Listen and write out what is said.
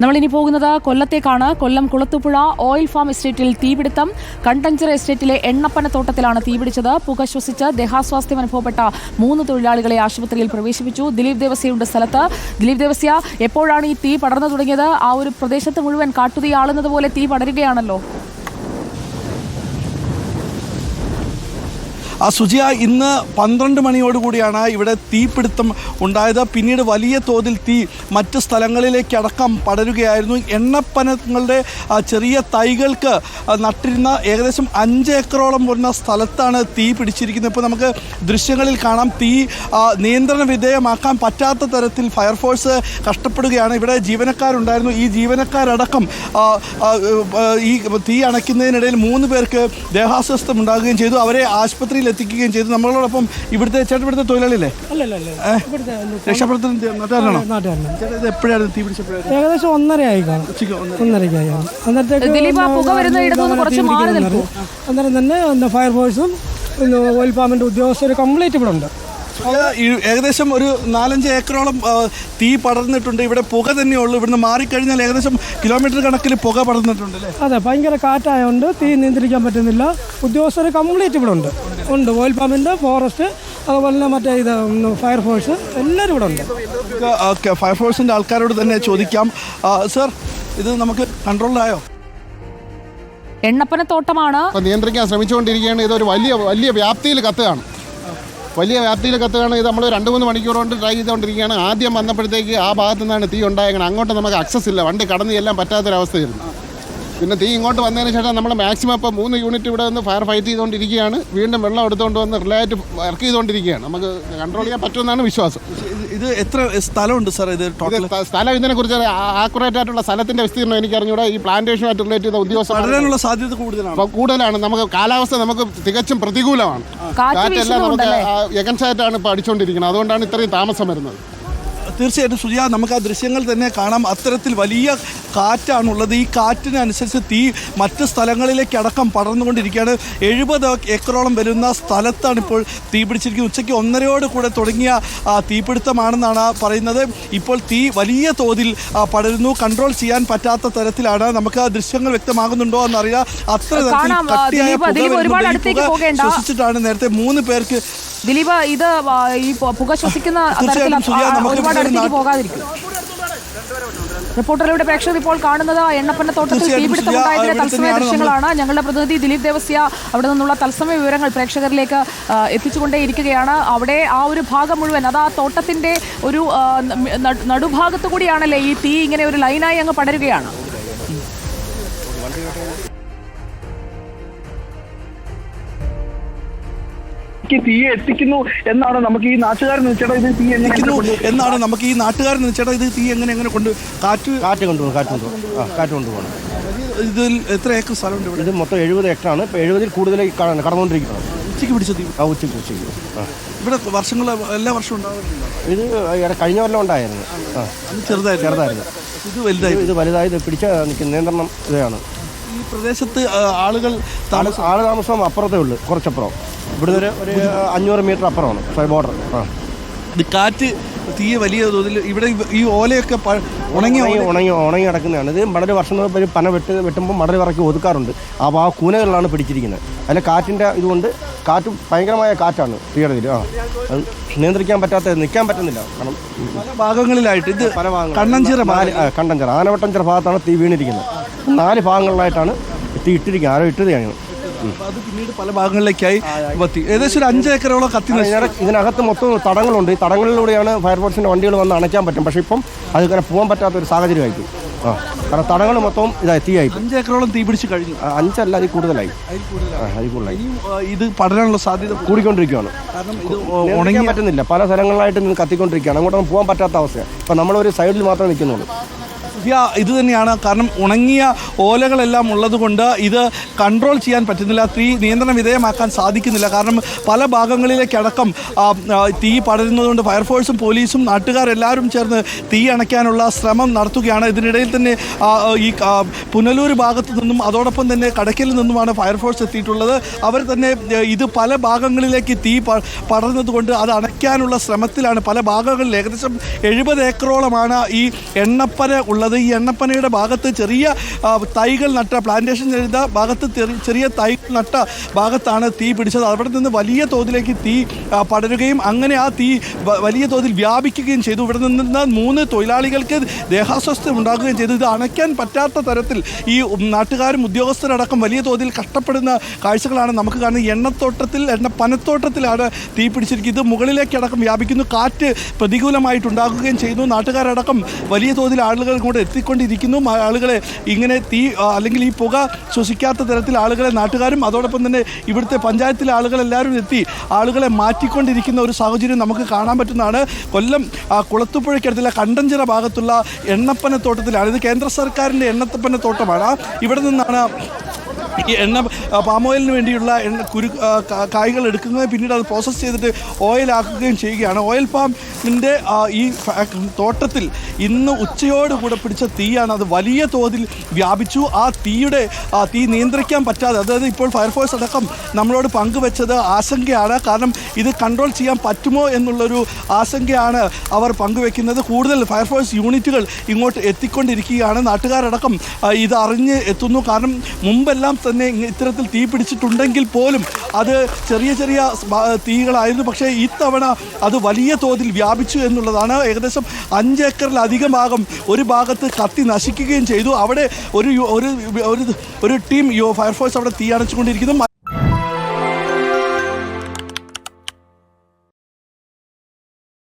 നമ്മളിനി പോകുന്നത് കൊല്ലത്തേക്കാണ്. കൊല്ലം കുളത്തുപുഴ ഓയിൽ ഫാം എസ്റ്റേറ്റിൽ തീപിടുത്തം. കണ്ടഞ്ചർ എസ്റ്റേറ്റിലെ എണ്ണപ്പന തോട്ടത്തിലാണ് തീപിടിച്ചത്. പുക ശ്വസിച്ച് ദേഹാസ്വാസ്ഥ്യം അനുഭവപ്പെട്ട മൂന്ന് തൊഴിലാളികളെ ആശുപത്രിയിൽ പ്രവേശിപ്പിച്ചു. ദിലീപ് ദേവസ്യയുണ്ട് സ്ഥലത്ത്. ദിലീപ് ദേവസ്യ എപ്പോഴാണ് ഈ തീ പടർന്നു തുടങ്ങിയത്? ആ ഒരു പ്രദേശത്ത് മുഴുവൻ കാട്ടുതീ ആളുന്നത് പോലെ തീ പടരുകയാണല്ലോ. ആ സുജിയ ഇന്ന് പന്ത്രണ്ട് മണിയോടുകൂടിയാണ് ഇവിടെ തീപിടുത്തം ഉണ്ടായത്. പിന്നീട് വലിയ തോതിൽ തീ മറ്റ് സ്ഥലങ്ങളിലേക്ക് അടക്കം പടരുകയായിരുന്നു. എണ്ണപ്പനങ്ങളുടെ ചെറിയ തൈകൾക്ക് നട്ടിരുന്ന ഏകദേശം അഞ്ച് ഏക്കറോളം വരുന്ന സ്ഥലത്താണ് തീ പിടിച്ചിരിക്കുന്നത്. ഇപ്പോൾ നമുക്ക് ദൃശ്യങ്ങളിൽ കാണാം. തീ നിയന്ത്രണ വിധേയമാക്കാൻ പറ്റാത്ത തരത്തിൽ ഫയർഫോഴ്സ് കഷ്ടപ്പെടുകയാണ്. ഇവിടെ ജീവനക്കാരുണ്ടായിരുന്നു. ഈ ജീവനക്കാരടക്കം ഈ തീ അണയ്ക്കുന്നതിനിടയിൽ മൂന്ന് പേർക്ക് ദേഹാസ്വസ്ഥം ഉണ്ടാകുകയും ചെയ്തു. അവരെ ആശുപത്രിയിൽ എത്തിക്കുകയും ചെയ്തു. നമ്മളോടൊപ്പം ഇവിടുത്തെ ചേട്ടൻ ഇവിടുത്തെ തൊഴിലാളിയല്ലേ? നാട്ടുകാരനാണോ? ചേട്ടാ എപ്പോഴായിരുന്നു തീ പിടിച്ചപ്പോഴായിരുന്നു ഏകദേശം ഒന്നര ആയി കാണും. ഒന്നരയ്ക്കായി. അന്നേരം തന്നെ പിന്നെ ഓയിൽ പാമ്പിന്റെ ഉദ്യോഗസ്ഥർ കംപ്ലീറ്റ് ഇവിടെ ഉണ്ട്. ഏകദേശം ഒരു നാലഞ്ച് ഏക്കറോളം തീ പടർന്നിട്ടുണ്ട്. ഇവിടെ പുക തന്നെയുള്ളൂ ഇവിടുന്ന് മാറിക്കഴിഞ്ഞാൽ ഏകദേശം കിലോമീറ്റർ കണക്കിൽ പുക പടർന്നിട്ടുണ്ട് അതെ ഭയങ്കര കാറ്റായതുകൊണ്ട് തീ നിയന്ത്രിക്കാൻ പറ്റുന്നില്ല. ഉദ്യോഗസ്ഥർ കംപ്ലീറ്റ് ഇവിടെ ഉണ്ട്. ഉണ്ട്. ഓയിൽ പമ്പിന്റെ ഫോറസ്റ്റ് അതുപോലെ തന്നെ മറ്റേ ഇത് ഫയർഫോഴ്സ് എല്ലാവരും ഇവിടെ ഉണ്ട്. ഓക്കെ ഫയർഫോഴ്സിന്റെ ആൾക്കാരോട് തന്നെ ചോദിക്കാം. സർ ഇത് നമുക്ക് കൺട്രോളിലായോ എണ്ണപ്പനത്തോട്ടമാണ്. അപ്പോൾ നിയന്ത്രിക്കാൻ ശ്രമിച്ചുകൊണ്ടിരിക്കുകയാണ്. ഇതൊരു വലിയ വലിയ വ്യാപ്തിയിൽ കത്തുകയാണ് വലിയ വ്യാപ്തിയിൽ കത്തുകയാണ് ഇത് നമ്മൾ രണ്ട് മൂന്ന് മണിക്കൂർ കൊണ്ട് ട്രൈ ചെയ്തുകൊണ്ടിരിക്കുകയാണ്. ആദ്യം വന്നപ്പോഴത്തേക്ക് ആ ഭാഗത്തു നിന്നാണ് തീ ഉണ്ടായേക്കണം അങ്ങോട്ട് നമുക്ക് അക്സസ് ഇല്ല. വണ്ടി കടന്നു ചെല്ലാൻ പറ്റാത്തൊരവസ്ഥയായിരുന്നു. പിന്നെ തീ ഇങ്ങോട്ട് വന്നതിന് ശേഷം നമ്മൾ മാക്സിമം ഇപ്പോൾ മൂന്ന് യൂണിറ്റ് ഇവിടെ നിന്ന് ഫയർ ഫൈറ്റ് ചെയ്തുകൊണ്ടിരിക്കുകയാണ് വീണ്ടും വെള്ളം എടുത്തുകൊണ്ട് വന്ന് റിലേറ്റ് വർക്ക് ചെയ്തുകൊണ്ടിരിക്കുകയാണ് നമുക്ക് കൺട്രോൾ ചെയ്യാൻ പറ്റുമെന്നാണ് വിശ്വാസം. ഇത് എത്ര സ്ഥലമുണ്ട് സാർ ഇത് സ്ഥലം ഇതിനെക്കുറിച്ച് ആക്യുറേറ്റ് ആയിട്ടുള്ള സ്ഥലത്തിന്റെ വിസ്തീർണം എനിക്കറിഞ്ഞൂടെ. ഈ പ്ലാന്റേഷനുമായിട്ട് റിലേറ്റ് ചെയ്ത ഉദ്യോഗസ്ഥ സാധ്യത കൂടുതലാണ്. കൂടുതലാണ്. നമുക്ക് കാലാവസ്ഥ നമുക്ക് തികച്ചും പ്രതികൂലമാണ്. കാറ്റ് കാറ്റെല്ലാം നമുക്ക് എഗൻസായിട്ടാണ് ഇപ്പോൾ അടിച്ചുകൊണ്ടിരിക്കുന്നത് അതുകൊണ്ടാണ് ഇത്രയും താമസം വരുന്നത്. തീർച്ചയായിട്ടും സുജിയ നമുക്ക് ആ ദൃശ്യങ്ങൾ തന്നെ കാണാം. അത്തരത്തിൽ വലിയ കാറ്റാണുള്ളത്. ഈ കാറ്റിനനുസരിച്ച് തീ മറ്റ് സ്ഥലങ്ങളിലേക്ക് അടക്കം പടർന്നുകൊണ്ടിരിക്കുകയാണ്. എഴുപത് ഏക്കറോളം വരുന്ന സ്ഥലത്താണ് ഇപ്പോൾ തീ പിടിച്ചിരിക്കുന്നത്. ഉച്ചയ്ക്ക് ഒന്നരയോട് കൂടെ തുടങ്ങിയ തീപിടുത്തമാണെന്നാണ് പറയുന്നത്. ഇപ്പോൾ തീ വലിയ തോതിൽ പടരുന്നു. കൺട്രോൾ ചെയ്യാൻ പറ്റാത്ത തരത്തിലാണ് നമുക്ക് ആ ദൃശ്യങ്ങൾ വ്യക്തമാകുന്നുണ്ടോ എന്നറിയാം. അത്ര തരത്തിൽ. ശ്വസിച്ചിട്ടാണ് നേരത്തെ മൂന്ന് പേർക്ക് ദിലീപ് ഇത് ഈ പുക ശ്വസിക്കുന്ന തരത്തിൽ ഒരുപാട് അടുത്തേക്ക് പോകാതിരിക്കും. റിപ്പോർട്ടറിലൂടെ പ്രേക്ഷകർ ഇപ്പോൾ കാണുന്നത് എണ്ണപ്പന്ന തോട്ടത്തിൽ തീപിടുത്തമുണ്ടായതിലെ തത്സമയ ദൃശ്യങ്ങളാണ്. ഞങ്ങളുടെ പ്രതിനിധി ദിലീപ് ദേവസ്യ അവിടെ നിന്നുള്ള തത്സമയ വിവരങ്ങൾ പ്രേക്ഷകരിലേക്ക് എത്തിച്ചുകൊണ്ടേയിരിക്കുകയാണ്. അവിടെ ആ ഒരു ഭാഗം മുഴുവൻ അത് ആ തോട്ടത്തിന്റെ ഒരു നടുഭാഗത്ത് കൂടിയാണല്ലേ ഈ തീ ഇങ്ങനെ ഒരു ലൈനായി അങ്ങ് പടരുകയാണ്. ക്ക് തീ എത്തിക്കുന്നു എന്നാണ് നമുക്ക് ഈ നാട്ടുകാരൻ ചേട്ടാ ഇത് തീ എങ്ങനെ എന്നാണ് നമുക്ക് ഈ നാട്ടുകാരൻ ചേട്ടാ ഇത് തീ എങ്ങനെ എങ്ങനെ കൊണ്ട് കാറ്റ് കാറ്റ് കൊണ്ടുപോകും കാറ്റ് കൊണ്ടുപോകും. ആ കാറ്റ് കൊണ്ടുപോകണം ഇതിൽ എത്ര ഏക്കർ സ്ഥലമുണ്ട് ഇവിടെ? ഇത് മൊത്തം എഴുപത് ഏക്കറാണ്. ഇപ്പോൾ എഴുപതിൽ കൂടുതൽ കടന്നുകൊണ്ടിരിക്കുന്നത് ഉച്ചയ്ക്ക് പിടിച്ച തീ? ആ ഉച്ചയ്ക്ക് ഉച്ചയ്ക്ക് ആ. ഇവിടെ വർഷങ്ങൾ എല്ലാ വർഷവും ഇത് ഇവിടെ കഴിഞ്ഞ കൊല്ലം ഉണ്ടായിരുന്നു. ആ. അത് ചെറുതായിരുന്നു. ചെറുതായിരുന്നു. ഇത് വലുതായി ഇത് വലുതായി വലുതായത് പിടിച്ച നിൽക്കുന്ന നിയന്ത്രണം ഇതാണ്. ഈ പ്രദേശത്ത് ആളുകൾ ആൾ താമസം അപ്പുറത്തേ ഉള്ളൂ കുറച്ചപ്പുറം. ഇവിടുന്ന് ഒരു ഒരു അഞ്ഞൂറ് മീറ്റർ അപ്പുറമാണ്. ഫൈവ് ബോർഡർ ആ. ഇത് കാറ്റ് തീ വലിയ തോതിൽ ഇവിടെ ഈ ഓലയൊക്കെ ഉണങ്ങി ഉണങ്ങി ഉണങ്ങി കിടക്കുന്നതാണ്. ഇത് മടൽ വർഷം ഒരു പന വെട്ട് വെട്ടുമ്പോൾ മടൽ വിറക്കി ഒതുക്കാറുണ്ട്. അപ്പോൾ ആ കൂനകളിലാണ് പിടിച്ചിരിക്കുന്നത്. അതിൽ കാറ്റിന്റെ ഇതുകൊണ്ട് കാറ്റ് ഭയങ്കരമായ കാറ്റാണ് തീയുടെ ഇതിൽ ആ. അത് നിയന്ത്രിക്കാൻ പറ്റാത്ത നിൽക്കാൻ പറ്റുന്നില്ല. കാരണം പല ഭാഗങ്ങളിലായിട്ട് ഇത് പല ഭാഗങ്ങൾ കണ്ണഞ്ചിറ കണ്ടഞ്ചിറ ആനവട്ടഞ്ചിറ ഭാഗത്താണ് തീ വീണിരിക്കുന്നത്. നാല് ഭാഗങ്ങളിലായിട്ടാണ് തീ ഇട്ടിരിക്കുന്നത്. ആരോ അത് പിന്നീട് പല ഭാഗങ്ങളിലേക്കായി കത്തി ഏകദേശം ഒരു അഞ്ച് ഏക്കറോളം കത്തി. ഇതിനകത്ത് മൊത്തം തടങ്ങളുണ്ട്. ഈ തടങ്ങളിലൂടെയാണ് ഫയർഫോഴ്സിന്റെ വണ്ടികൾ വന്ന് അണയ്ക്കാൻ പറ്റും. പക്ഷേ ഇപ്പം അത് ഇങ്ങനെ പോകാൻ പറ്റാത്ത ഒരു സാഹചര്യമായിരിക്കും ആ. കാരണം തടങ്ങൾ മൊത്തം ഇതായി തീയായി. അഞ്ച് ഏക്കറോളം തീ പിടിച്ച് കഴിഞ്ഞു. അഞ്ചല്ല അതിൽ കൂടുതലായി. അതിൽ കൂടുതലായി. ഇത് പടരാനുള്ള സാധ്യത കൂടും. കൂടിക്കൊണ്ടിരിക്കുകയാണ്. ഉണങ്ങാൻ പറ്റുന്നില്ല. പല സ്ഥലങ്ങളിലായിട്ട് നിന്ന് കത്തിക്കൊണ്ടിരിക്കുകയാണ്. അങ്ങോട്ടൊന്നും പോകാൻ പറ്റാത്ത അവസ്ഥയാണ്. ഇപ്പം നമ്മളൊരു സൈഡിൽ മാത്രമേ നിൽക്കുന്നുള്ളൂ. സുഫിയ ഇത് തന്നെയാണ്. കാരണം ഉണങ്ങിയ ഓലകളെല്ലാം ഉള്ളതുകൊണ്ട് ഇത് കൺട്രോൾ ചെയ്യാൻ പറ്റുന്നില്ല. തീ നിയന്ത്രണ വിധേയമാക്കാൻ സാധിക്കുന്നില്ല. കാരണം പല ഭാഗങ്ങളിലേക്കടക്കം തീ പടരുന്നതുകൊണ്ട് ഫയർഫോഴ്സും പോലീസും നാട്ടുകാരെല്ലാവരും ചേർന്ന് തീ അണയ്ക്കാനുള്ള ശ്രമം നടത്തുകയാണ്. ഇതിനിടയിൽ തന്നെ ഈ പുനലൂർ ഭാഗത്തു നിന്നും അതോടൊപ്പം തന്നെ കടക്കലിൽ നിന്നുമാണ് ഫയർഫോഴ്സ് എത്തിയിട്ടുള്ളത്. അവർ തന്നെ ഇത് പല ഭാഗങ്ങളിലേക്ക് തീ പടർന്നതുകൊണ്ട് അത് അണയ്ക്കാനുള്ള ശ്രമത്തിലാണ്. പല ഭാഗങ്ങളിൽ ഏകദേശം എഴുപത് ഏക്കറോളമാണ് ഈ എണ്ണപ്പന ഉള്ളത്. ഈ എണ്ണപ്പനയുടെ ഭാഗത്ത് ചെറിയ തൈകൾ നട്ട പ്ലാന്റേഷൻ ചെയ്ത ഭാഗത്ത് ചെറിയ തൈ നട്ട ഭാഗത്താണ് തീ പിടിച്ചത്. അവിടെ നിന്ന് വലിയ തോതിലേക്ക് തീ പടരുകയും അങ്ങനെ ആ തീ വലിയ തോതിൽ വ്യാപിക്കുകയും ചെയ്തു. ഇവിടെ നിന്ന് മൂന്ന് തൊഴിലാളികൾക്ക് ദേഹാസ്വാസ്ഥ്യം ഉണ്ടാകുകയും ചെയ്തു. ഇത് അണയ്ക്കാൻ പറ്റാത്ത തരത്തിൽ ഈ നാട്ടുകാരും ഉദ്യോഗസ്ഥരടക്കം വലിയ തോതിൽ കഷ്ടപ്പെടുന്ന കാഴ്ചകളാണ് നമുക്ക് കാണുന്നത്. എണ്ണത്തോട്ടത്തിൽ എണ്ണ പനത്തോട്ടത്തിലാണ് തീ പിടിച്ചിരിക്കുന്നത്. ഇത് മുകളിലേക്കടക്കം വ്യാപിക്കുന്നു. കാറ്റ് പ്രതികൂലമായിട്ടുണ്ടാകുകയും ചെയ്യുന്നു. നാട്ടുകാരടക്കം വലിയ തോതിൽ ആളുകൾ കൂടെ എത്തിക്കൊണ്ടിരിക്കുന്നു. ആളുകളെ ഇങ്ങനെ തീ അല്ലെങ്കിൽ ഈ പുക ശ്വസിക്കാത്ത തരത്തിൽ ആളുകളെ നാട്ടുകാരും അതോടൊപ്പം തന്നെ ഇവിടുത്തെ പഞ്ചായത്തിലെ ആളുകളെല്ലാവരും എത്തി. ആളുകളെ മാറ്റിക്കൊണ്ടിരിക്കുന്ന ഒരു സാഹചര്യം നമുക്ക് കാണാൻ പറ്റുന്നതാണ്. കൊല്ലം കുളത്തുപുഴയ്ക്കടുത്തുള്ള കണ്ടഞ്ചിറ ഭാഗത്തുള്ള എണ്ണപ്പന തോട്ടത്തിലാണ് ഇത് കേന്ദ്ര സർക്കാരിന്റെ എണ്ണപ്പനത്തോട്ടമാണ്. ഇവിടെ നിന്നാണ് ഈ എണ്ണ പാം ഓയിലിന് വേണ്ടിയുള്ള കുരു കായ്കൾ എടുക്കുകയും പിന്നീട് അത് പ്രോസസ്സ് ചെയ്തിട്ട് ഓയിലാക്കുകയും ചെയ്യുകയാണ്. ഓയിൽ പാമിന്റെ ഈ തോട്ടത്തിൽ ഇന്ന് ഉച്ചയോടുകൂടെ പിടിച്ച തീയാണ് അത് വലിയ തോതിൽ വ്യാപിച്ചു. ആ തീയുടെ തീ നിയന്ത്രിക്കാൻ പറ്റാതെ അതായത് ഇപ്പോൾ ഫയർഫോഴ്സ് അടക്കം നമ്മളോട് പങ്കുവെച്ചത് ആശങ്കയാണ്. കാരണം ഇത് കൺട്രോൾ ചെയ്യാൻ പറ്റുമോ എന്നുള്ളൊരു ആശങ്കയാണ് അവർ പങ്കുവെക്കുന്നത്. കൂടുതൽ ഫയർഫോഴ്സ് യൂണിറ്റുകൾ ഇങ്ങോട്ട് എത്തിക്കൊണ്ടിരിക്കുകയാണ്. നാട്ടുകാരടക്കം ഇത് അറിഞ്ഞ് എത്തുന്നു. കാരണം മുമ്പെല്ലാം തന്നെ ഇത്തരത്തിൽ തീ പിടിച്ചിട്ടുണ്ടെങ്കിൽ പോലും അത് ചെറിയ ചെറിയ തീകളായിരുന്നു. പക്ഷേ ഇത്തവണ അത് വലിയ തോതിൽ വ്യാപിച്ചു എന്നുള്ളതാണ് ഏകദേശം അഞ്ച് ഏക്കറിലധികം ഭാഗം ഒരു ഭാഗത്ത് കത്തി നശിക്കുകയും ചെയ്തു. അവിടെ ഒരു ഒരു ഒരു ടീം ഫയർഫോഴ്സ് അവിടെ തീ അണച്ചുകൊണ്ടിരിക്കുന്നു